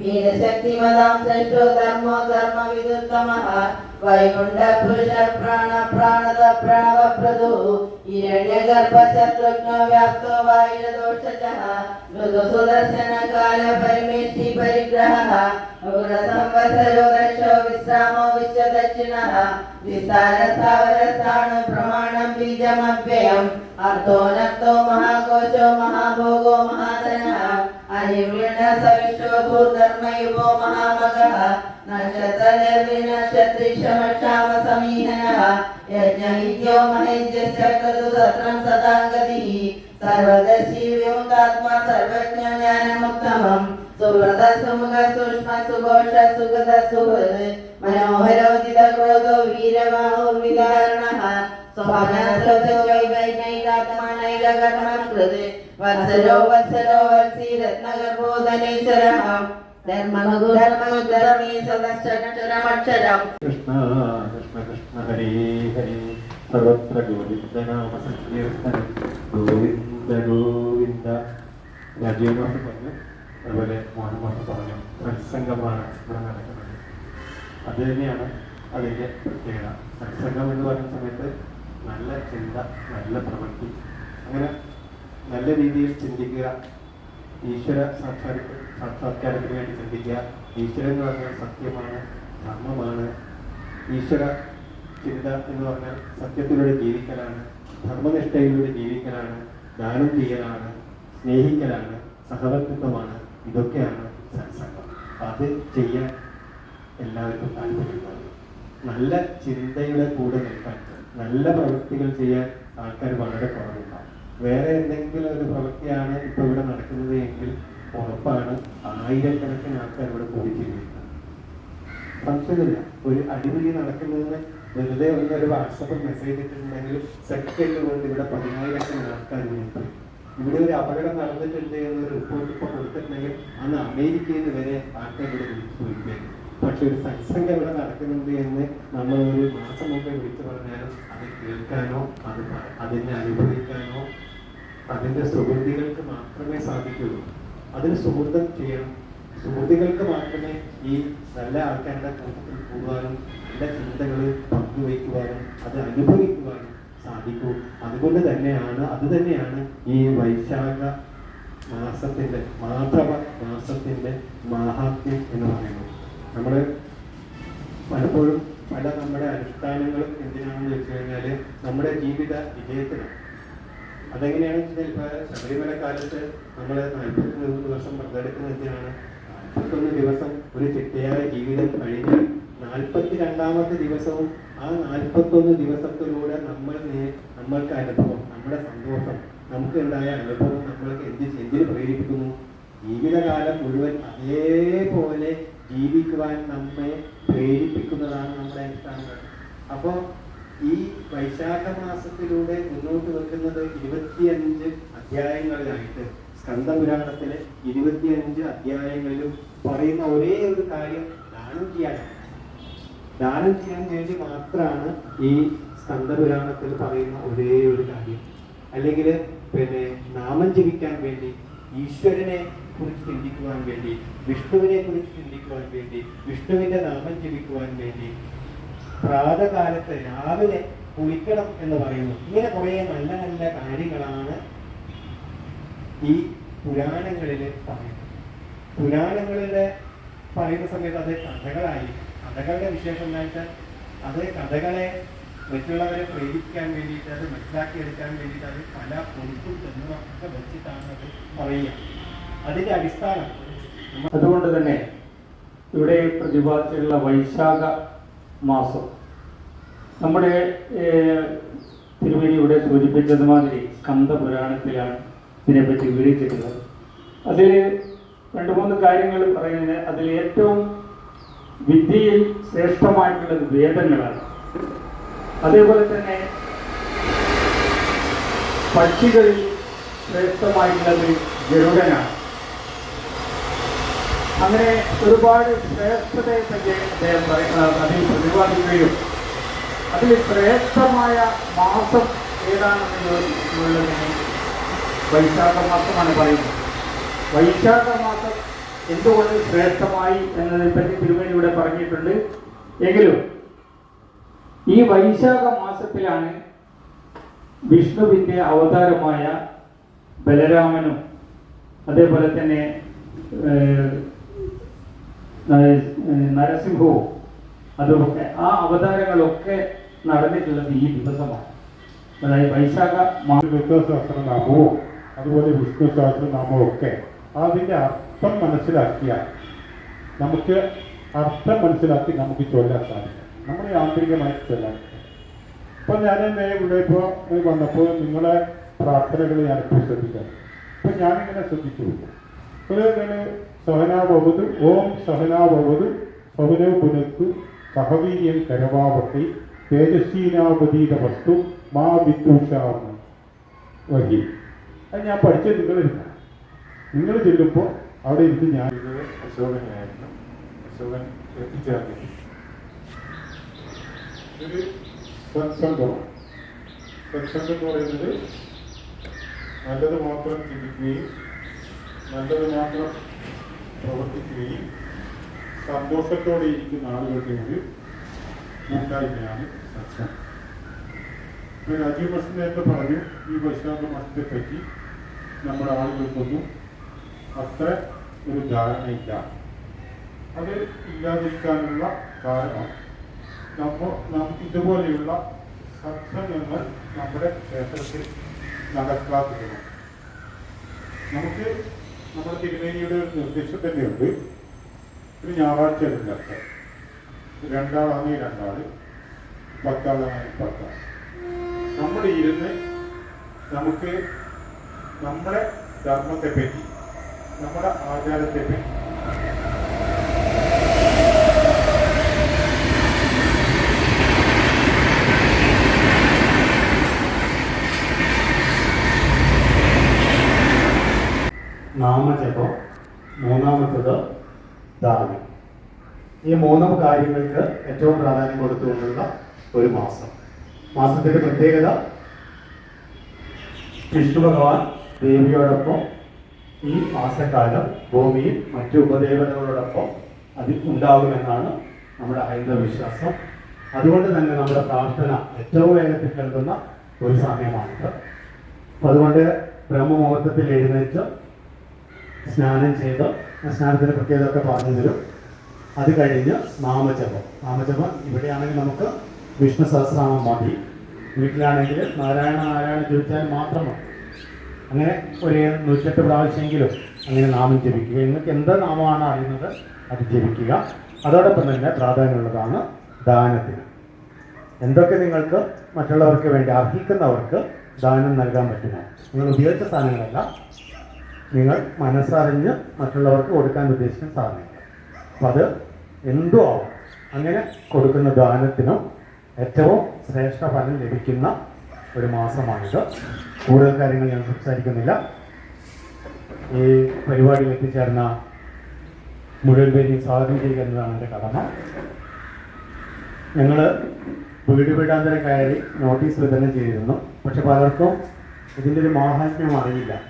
वीरशक्तिमदां श्रेष्ठो धर्मो धर्मविदुत्तमः वैकुण्ठपुरुषप्राणप्राणदप्राणवप्रदुः हिरण्यगर्भशत्रुघ्नो व्याप्तो वायुरदोषजः मृदुसुदर्शनकालपरिमेष्टि परिग्रहः उग्रसंवत्सरो दक्षो विश्रामो विश्वदक्षिणः विस्तारस्थावरस्थाणुप्रमाणं बीजमव्ययम् अर्थो नक्तो महाकोशो महाभोगो महाधनः अनिर्विण सविशो भूधर्मयो महामगः नक्षत्रनिर्विनक्षत्रिशमक्षाम समीहनः यज्ञहित्यो महेज्यस्य खलु सत्रं सदा गतिः सर्वदर्शी व्योमतात्मा सर्वज्ञ ज्ञानमुत्तमम् सुव्रत सुमुख सूक्ष्म सुघोष सुगत सुहृद मनोहरोदित क्रोधो वीरबाहो विदारणः स्वभावनसतो वैवैनैकात्मा नैककर्मं कृते വത്സരോ വത്സരോ വത്സി രത്നഗർഭോധനേശ്വരഃ ധർമ്മധർമ്മേ സദക്ഷരമക്ഷരം കൃഷ്ണ കൃഷ്ണ കൃഷ്ണ ഹരേ ഹരേ. സർവത്ര ഗോവിന്ദനാമ സങ്കീർത്തനം ഗോവിന്ദ ഗോവിന്ദ. രാജീവ് മാസം പറഞ്ഞു. അതുപോലെ മോഹൻമാസം പറഞ്ഞു. സത്സംഗമാണ് ഇവിടെ നടക്കുന്നത്. അത് തന്നെയാണ് അതിന്റെ പ്രത്യേകത. സത്സംഗം എന്ന് പറയുന്ന സമയത്ത് നല്ല ചിന്ത നല്ല പ്രവൃത്തി. അങ്ങനെ നല്ല രീതിയിൽ ചിന്തിക്കുക. ഈശ്വര സാക്ഷാത് സാക്ഷാത്കാരത്തിന് വേണ്ടി ചിന്തിക്കുക. ഈശ്വരൻ എന്ന് പറഞ്ഞാൽ സത്യമാണ് ധർമ്മമാണ്. ഈശ്വര ചിന്ത എന്ന് പറഞ്ഞാൽ സത്യത്തിലൂടെ ജീവിക്കലാണ് ധർമ്മനിഷ്ഠയിലൂടെ ജീവിക്കലാണ് ദാനം ചെയ്യലാണ് സ്നേഹിക്കലാണ് സഹവർത്തിത്വമാണ്. ഇതൊക്കെയാണ് സത്സംഗം. അത് ചെയ്യാൻ എല്ലാവർക്കും താല്പര്യമുണ്ടാവും നല്ല ചിന്തയുടെ കൂടെ നിൽക്കാൻ നല്ല പ്രവൃത്തികൾ ചെയ്യാൻ ആൾക്കാർ വളരെ കുറവുണ്ടാവും. വേറെ എന്തെങ്കിലും ഒരു പ്രവൃത്തിയാണ് ഇപ്പൊ ഇവിടെ നടക്കുന്നത് എങ്കിൽ ഉറപ്പാണ് ആയിരക്കണക്കിന് ആൾക്കാർ ഇവിടെ കൂടിച്ചിരിക്കുന്നത് സംശയമില്ല. ഒരു അടിപിടി നടക്കുന്നതിന് വെറുതെ ഒന്ന് ഒരു വാട്സപ്പിൽ മെസ്സേജ് ഇട്ടിട്ടുണ്ടെങ്കിൽ സെക്കൻഡ് കൊണ്ട് ഇവിടെ പതിനായിരക്കണക്കിന് ആൾക്കാർ ഇവിടെ ഒരു അപകടം നടന്നിട്ടുണ്ട് എന്നൊരു റിപ്പോർട്ട് ഇപ്പോൾ കൊടുത്തിട്ടുണ്ടെങ്കിൽ അന്ന് അമേരിക്കയിൽ വരെ ആൾക്കാർ ഇവിടെ വിളിച്ചു വിളിക്കുന്നു പക്ഷെ ഒരു സത്സംഗം ഇവിടെ നടക്കുന്നുണ്ട് എന്ന് നമ്മൾ ഒരു മാസം മുമ്പേ വിളിച്ചു പറഞ്ഞാലും അത് കേൾക്കാനോ അത് അതിനെ അനുഭവിക്കാനോ അതിന്റെ സുഹൃത്തുക്കൾക്ക് മാത്രമേ സാധിക്കുള്ളൂ. അതിന് സുഹൃത്തം ചെയ്യണം. സുഹൃത്തുക്കൾക്ക് മാത്രമേ ഈ നല്ല ആൾക്കാരുടെ കൂട്ടത്തിൽ പോകാനും നല്ല ചിന്തകൾ പങ്കുവയ്ക്കുവാനും അത് അനുഭവിക്കുവാനും സാധിക്കൂ. അതുകൊണ്ട് തന്നെയാണ് അത് തന്നെയാണ് ഈ വൈശാഖ മാസത്തിന്റെ മാധവ മാസത്തിന്റെ മാഹാത്മ്യം എന്ന് പറയുന്നത്. നമ്മൾ പലപ്പോഴും പല നമ്മുടെ അനുഷ്ഠാനങ്ങളും എന്തിനാണെന്ന് വെച്ച് കഴിഞ്ഞാൽ നമ്മുടെ ജീവിത വിജയത്തിനാണ്. അതെങ്ങനെയാണെന്ന് വെച്ചാൽ ഇപ്പൊ ശബരിമല കാലത്ത് നമ്മൾ നാൽപ്പത്തൊന്ന് ദിവസം വ്രതമെടുക്കുന്നത് എന്തിനാണ്? നാൽപ്പത്തൊന്ന് ദിവസം ഒരു ചിട്ടയായ ജീവിതം കഴിഞ്ഞ് നാൽപ്പത്തി രണ്ടാമത്തെ ദിവസവും ആ നാൽപ്പത്തൊന്ന് ദിവസത്തിലൂടെ നമ്മൾ നമ്മൾക്ക് അനുഭവം നമ്മുടെ സന്തോഷം നമുക്ക് ഉണ്ടായ അനുഭവം നമ്മൾക്ക് എന്ത് എന്തിനു പ്രേരിപ്പിക്കുന്നു? ജീവിതകാലം മുഴുവൻ അതേപോലെ ജീവിക്കുവാൻ നമ്മെ പ്രേരിപ്പിക്കുന്നതാണ് നമ്മുടെ അനുഷ്ഠാനങ്ങൾ. അപ്പോൾ ഈ വൈശാഖ മാസത്തിലൂടെ മുന്നോട്ട് വെക്കുന്നത് ഇരുപത്തിയഞ്ച് അധ്യായങ്ങളിലായിട്ട് സ്കന്ധപുരാണത്തിലെ ഇരുപത്തിയഞ്ച് അധ്യായങ്ങളിലും പറയുന്ന ഒരേ ഒരു കാര്യം ദാനം ചെയ്യാൻ. ദാനം ചെയ്യാൻ വേണ്ടി മാത്രമാണ് ഈ സ്കന്ധപുരാണത്തിൽ പറയുന്ന ഒരേ ഒരു കാര്യം. അല്ലെങ്കിൽ പിന്നെ നാമം ജപിക്കാൻ വേണ്ടി ഈശ്വരനെ കുറിച്ച് ചിന്തിക്കുവാൻ വേണ്ടി വിഷ്ണുവിനെ കുറിച്ച് ചിന്തിക്കുവാൻ വേണ്ടി വിഷ്ണുവിന്റെ നാമം ജപിക്കുവാൻ വേണ്ടി പ്രാതകാലത്ത് രാവിലെ കുളിക്കണം എന്ന് പറയുന്നു. ഇങ്ങനെ കുറേ നല്ല നല്ല കാര്യങ്ങളാണ് ഈ പുരാണങ്ങളിൽ പറയുന്നത്. പുരാണങ്ങളിലെ പറയുന്ന സമയത്ത് അത് കഥകളായി കഥകളുടെ വിശേഷം എന്താ അത് കഥകളെ മറ്റുള്ളവരെ പ്രേരിപ്പിക്കാൻ വേണ്ടിയിട്ട് അത് മനസ്സിലാക്കിയെടുക്കാൻ വേണ്ടിയിട്ട് അത് പല പൊരുത്തും തെന്നുമൊക്കെ വെച്ചിട്ടാണ് അത് പറയുക. അതിന്റെ അടിസ്ഥാനം അതുകൊണ്ട് തന്നെ ഇവിടെ പ്രതിപാദിച്ചിട്ടുള്ള വൈശാഖ മാസം നമ്മുടെ തിരുമേനി ഇവിടെ സൂചിപ്പിച്ചതുമാതിരി സ്കന്ദപുരാണത്തിലാണ് ഇതിനെപ്പറ്റി വിവരിച്ചിട്ടുള്ളത്. അതിൽ രണ്ട് മൂന്ന് കാര്യങ്ങൾ പറയുന്നത് അതിൽ ഏറ്റവും വിദ്യയിൽ ശ്രേഷ്ഠമായിട്ടുള്ളത് വേദങ്ങളാണ്. അതേപോലെ തന്നെ പക്ഷികളിൽ ശ്രേഷ്ഠമായിട്ടുള്ളത് ഗരുഡനാണ്. അങ്ങനെ ഒരുപാട് ശ്രേഷ്ഠതയെ പറ്റി അദ്ദേഹം അതിൽ പ്രതിപാദിക്കുകയും അതിൽ ശ്രേഷ്ഠമായ മാസം ഏതാണെന്ന് ചോദിച്ചിട്ടുള്ളതിനെ വൈശാഖ മാസമാണ് പറയുന്നത്. വൈശാഖ മാസം എന്തുകൊണ്ട് ശ്രേഷ്ഠമായി എന്നതിനെ പറ്റി ഇവിടെ പറഞ്ഞിട്ടുണ്ട്. എങ്കിലും ഈ വൈശാഖ മാസത്തിലാണ് വിഷ്ണുവിന്റെ അവതാരമായ ബലരാമനും അതേപോലെ തന്നെ നരസിംഹവും അതുമൊക്കെ ആ അവതാരങ്ങളൊക്കെ നടന്നിട്ടുള്ളത് ഈ ദിവസമാണ്. അതായത് വൈശാഖ വിഷ്ണു സഹസ്രനാമവും അതുപോലെ വിഷ്ണു സഹസ്രനാമവും ഒക്കെ അതിന്റെ അർത്ഥം മനസ്സിലാക്കിയാൽ നമുക്ക് അർത്ഥം മനസ്സിലാക്കി നമുക്ക് ചൊല്ലാൻ സാധിക്കും. നമ്മൾ യാന്ത്രികമായി ചൊല്ലാൻ ഇപ്പം ഞാൻ ഇവിടെ ഇപ്പോൾ വന്നപ്പോൾ നിങ്ങളെ പ്രാർത്ഥനകൾ ഞാനിപ്പോൾ ശ്രദ്ധിക്കാം ഇപ്പം ഞാനിങ്ങനെ ശ്രദ്ധിച്ചു. ഒരു സഹനാഭവത് ഓം സഹനാഭവത് സൗരവ് പുനത്തു സഹവീര്യം കരവാവട്ടെ തേജസ്വീനാപതീത വസ്തു മാ വിദ്വേഷാർന്ന് വഹി. അത് ഞാൻ പഠിച്ചത് നിങ്ങളിരുന്ന നിങ്ങൾ ചെല്ലുമ്പോൾ അവിടെ ഇരുന്ന് ഞാൻ അശോകനായിരുന്നു അശോകൻ എത്തിച്ചേർന്നു. ഒരു സത്സംഗം. സത്സംഗം എന്ന് പറയുന്നത് നല്ലത് മാത്രം ചിന്തിക്കുകയും നല്ലത് മാത്രം പ്രവർത്തിക്കുകയും സന്തോഷത്തോടെ ഇരിക്കുന്ന ആളുകളുടെ ഒരു കൂട്ടായ്മയാണ് ഇപ്പോൾ രാജീവ് ബസ് നേരത്തെ പറഞ്ഞു ഈ വൈശാഖ മാസത്തെ പറ്റി നമ്മുടെ ആളുകൾക്കൊന്നും അത്ര ഒരു ധാരണയില്ല. അത് ഇല്ലാതിരിക്കാനുള്ള കാരണം നമ്മ നാം ഇതുപോലെയുള്ള സത്സംഗങ്ങൾ നമ്മുടെ ക്ഷേത്രത്തിൽ നടക്കാത്തതാണ് നമുക്ക് നമ്മുടെ തിരുമേനിയുടെ ഒരു നിർദ്ദേശം തന്നെയുണ്ട്. ഒരു ഞായറാഴ്ച ഉണ്ടാക്കുക രണ്ടാളാണെങ്കിൽ രണ്ടാൾ പത്താളാണെങ്കിൽ പത്താൾ നമ്മൾ ഇരുന്ന് നമുക്ക് നമ്മുടെ ധർമ്മത്തെ പറ്റി നമ്മുടെ ആചാരത്തെ പറ്റി. നാമജപം മൂന്നാമത്തത് ദാനം ഈ മൂന്ന് കാര്യങ്ങൾക്ക് ഏറ്റവും പ്രാധാന്യം കൊടുത്തുകൊണ്ടുള്ള ഒരു മാസം. മാസത്തിന്റെ പ്രത്യേകത വിഷ്ണു ഭഗവാൻ ദേവിയോടൊപ്പം ഈ മാസക്കാലം ഭൂമിയിൽ മറ്റു ഉപദേവതകളോടൊപ്പം അതിൽ ഉണ്ടാകുമെന്നാണ് നമ്മുടെ ഹൈന്ദവ വിശ്വാസം. അതുകൊണ്ട് തന്നെ നമ്മുടെ പ്രാർത്ഥന ഏറ്റവും വേഗത്തിൽ കേൾക്കുന്ന ഒരു സമയമാണിത് അതുകൊണ്ട് ബ്രഹ്മമുഹൂർത്തത്തിൽ എഴുന്നേറ്റ് സ്നാനം ചെയ്ത് സ്നാനത്തിന്റെ സ്നാനത്തിന് പ്രത്യേകതയൊക്കെ പറഞ്ഞു തരും. അത് കഴിഞ്ഞ് നാമജപം. നാമജപം ഇവിടെയാണെങ്കിൽ നമുക്ക് വിഷ്ണു സഹസ്രനാമം മതി വീട്ടിലാണെങ്കിൽ നാരായണ നാരായണ ജപിച്ചാൽ മാത്രം മതി അങ്ങനെ ഒരു നൂറ്റെട്ട് പ്രാവശ്യമെങ്കിലും അങ്ങനെ നാമം ജപിക്കുക. നിങ്ങൾക്ക് എന്ത് നാമമാണ് അറിയുന്നത് അത് ജപിക്കുക. അതോടൊപ്പം തന്നെ പ്രാധാന്യമുള്ളതാണ് ദാനത്തിന്. എന്തൊക്കെ നിങ്ങൾക്ക് മറ്റുള്ളവർക്ക് വേണ്ടി അർഹിക്കുന്നവർക്ക് ദാനം നൽകാൻ പറ്റുമോ? നിങ്ങൾ ഉപയോഗിച്ച സാധനങ്ങളല്ല. നിങ്ങൾ മനസ്സറിഞ്ഞ് മറ്റുള്ളവർക്ക് കൊടുക്കാൻ ഉദ്ദേശിക്കുന്ന സാധനങ്ങൾ. അത് എന്തോ ആവും അങ്ങനെ കൊടുക്കുന്ന ദാനത്തിനും ഏറ്റവും ശ്രേഷ്ഠ ഫലം ലഭിക്കുന്ന ഒരു മാസമാണിത്. കൂടുതൽ കാര്യങ്ങൾ ഞാൻ സംസാരിക്കുന്നില്ല. ഈ പരിപാടിയിൽ എത്തിച്ചേർന്ന മുഴുവൻ പേരെയും സ്വാഗതം ചെയ്യുക എന്നതാണ് എന്റെ കടമ. ഞങ്ങൾ വീട് വീടാന്തരം കയറി നോട്ടീസ് വിതരണം ചെയ്തിരുന്നു. പക്ഷെ പലർക്കും ഇതിന്റെ ഒരു മാഹാത്മ്യം അറിയില്ല.